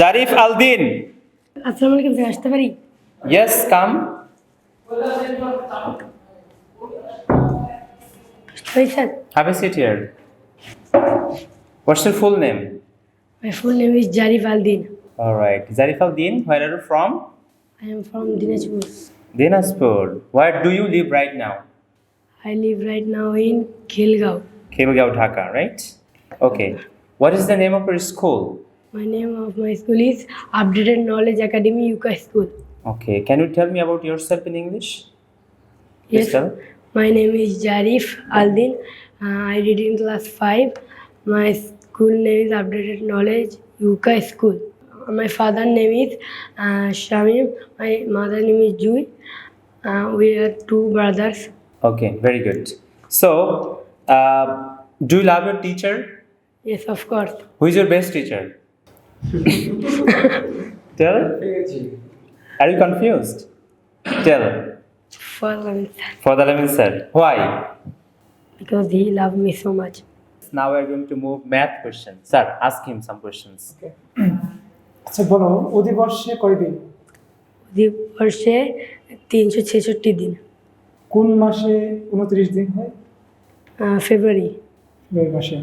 জারিফ আলদিন। আসসালামু আলাইকুম স্যার আসতে পারি? Yes come sir. Have a seat here what's your full name my full name is Zarif Aldin alright Zarif Aldin where are you from I am from Dinajpur Dinajpur where do you live right now I live right now in Khilgaon Khilgaon, Dhaka, right? Okay. What is the name of your school? My name of my school is Updated Knowledge Academy, Yuka School. Okay, can you tell me about yourself in English? Yes, Mr. my name is Jarif Aldin. Uh, I read in class 5. My school name is Updated Knowledge, Yuka School. Uh, my father name is uh, Shamim. My mother name is Jui. Uh, we are two brothers. Okay, very good. So, uh, do you love your teacher? Yes, of course. Who is your best teacher? Tell. Are you confused? Tell. For For the Alamin sir. Why? because he loved me so much. Now we are going to move math question. Sir, ask him some questions. আচ্ছা বলো অধিবর্ষে কয়দিন বর্ষে তিনশো ছেষট্টি দিন কোন মাসে উনত্রিশ দিন হয় ফেব্রুয়ারি ফেব্রুয়ারি মাসে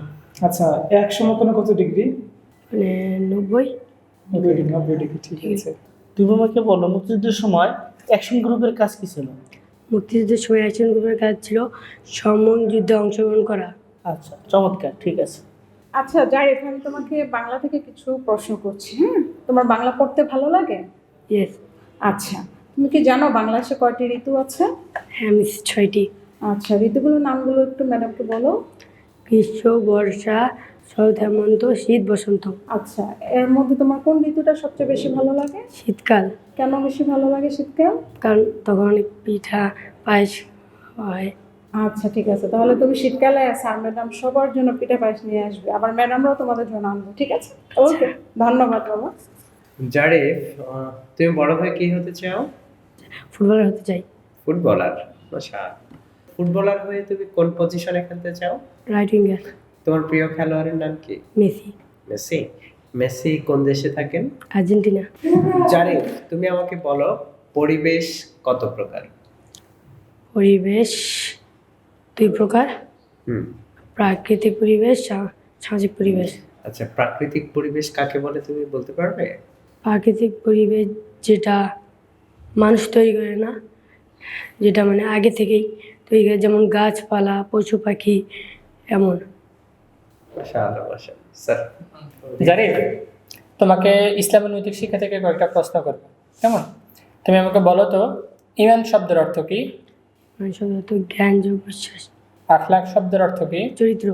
আচ্ছা একশো মতনে কত ডিগ্রি মানে নব্বই। ঠিক আছে। তুমি আমাকে বলো মুক্তিযুদ্ধের সময় অ্যাকশন গ্রুপের কাজ কি ছিল? মুক্তিযুদ্ধের সময় অ্যাকশন গ্রুপের কাজ ছিল সমন যুদ্ধে অংশগ্রহণ করা। আচ্ছা চমৎকার ঠিক আছে। আচ্ছা যাই আমি তোমাকে বাংলা থেকে কিছু প্রশ্ন করছি হ্যাঁ? তোমার বাংলা পড়তে ভালো লাগে? ইয়েস আচ্ছা তুমি কি জানো বাংলাদেশে কয়টি ঋতু আছে? হ্যাঁ মিস ছয়টি। আচ্ছা ঋতুগুলোর নামগুলো একটু ম্যাডামকে বলো। গ্রীষ্ম বর্ষা শরৎ হেমন্ত শীত বসন্ত। আচ্ছা এর মধ্যে তোমার কোন ঋতুটা সবচেয়ে বেশি ভালো লাগে? শীতকাল। কেন বেশি ভালো লাগে শীতকাল? কারণ তখন অনেক পিঠা পায়েস হয়। আচ্ছা ঠিক আছে। তাহলে তুমি শীতকালে স্যার ম্যাডাম সবার জন্য পিঠা পায়েস নিয়ে আসবে। আবার ম্যাডামরাও তোমাদের জন্য আনবে ঠিক আছে? ওকে ধন্যবাদ বাবা। জারিফ তুমি বড় হয়ে কি হতে চাও? ফুটবলার হতে চাই। ফুটবলার আচ্ছা। ফুটবলার হয়ে তুমি কোন পজিশনে খেলতে চাও? রাইট উইঙ্গার তোমার প্রিয় খেলোয়াড়ের নাম কি? মেসি। মেসি? মেসি কোন দেশে থাকেন? আর্জেন্টিনা। জারিফ তুমি আমাকে বলো পরিবেশ কত প্রকার? পরিবেশ দুই প্রকার। হুম। প্রাকৃতিক পরিবেশ সামাজিক পরিবেশ। আচ্ছা প্রাকৃতিক পরিবেশ কাকে বলে তুমি বলতে পারবে? প্রাকৃতিক পরিবেশ যেটা মানুষ তৈরি করে না যেটা মানে আগে থেকেই তৈরি করে যেমন গাছপালা পশু পাখি এমন। জারিফ তোমাকে ইসলামের নৈতিক শিক্ষা থেকে কয়েকটা প্রশ্ন করব। কেমন? তুমি আমাকে বলো তো ইমান শব্দের অর্থ কি? জ্ঞান যোগ বিশ্বাস আখলাক শব্দের অর্থ কি? চরিত্র।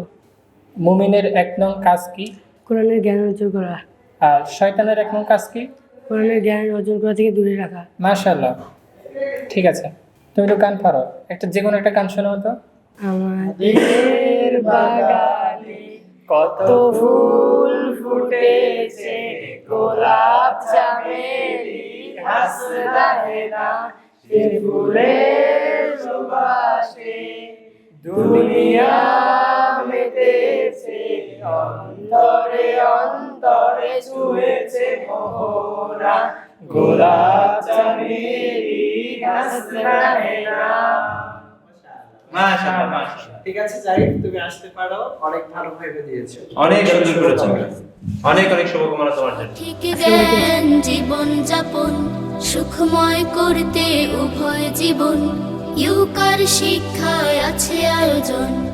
মুমিনের এক নং কাজ কি? কোরআনের জ্ঞান অর্জন করা। আর শয়তানের এক নং কাজ কি? কোরআনের জ্ঞান অর্জন করা থেকে দূরে রাখা। মাশাল্লাহ ঠিক আছে। তুমি তো গান পারো। একটা যে কোনো একটা গান শোনাও তো। আমাদের বাগানে। কত ফুল ফুটেছে গোলাপ চামেলি হাসনা হেনা সে ফুলের সুবাসে। দুনিয়া মেতেছে অন্তরে অন্তরে ছুঁয়েছে মোহরা। গোলাপ চামেলি হাসনা হেনা মাশাআল্লাহ মাশাআল্লাহ। ঠিক আছে জারিফ তুমি আসতে পারো। অনেক ভালো ভেবে দিয়েছ। অনেক সুন্দর করেছেন। অনেক অনেক শুভকামনা তোমার জন্য। ঠিক জ্ঞান জীবন যাপন সুখময় করতে উভয় জীবন। ইউকার শিক্ষায় আছে আয়োজন।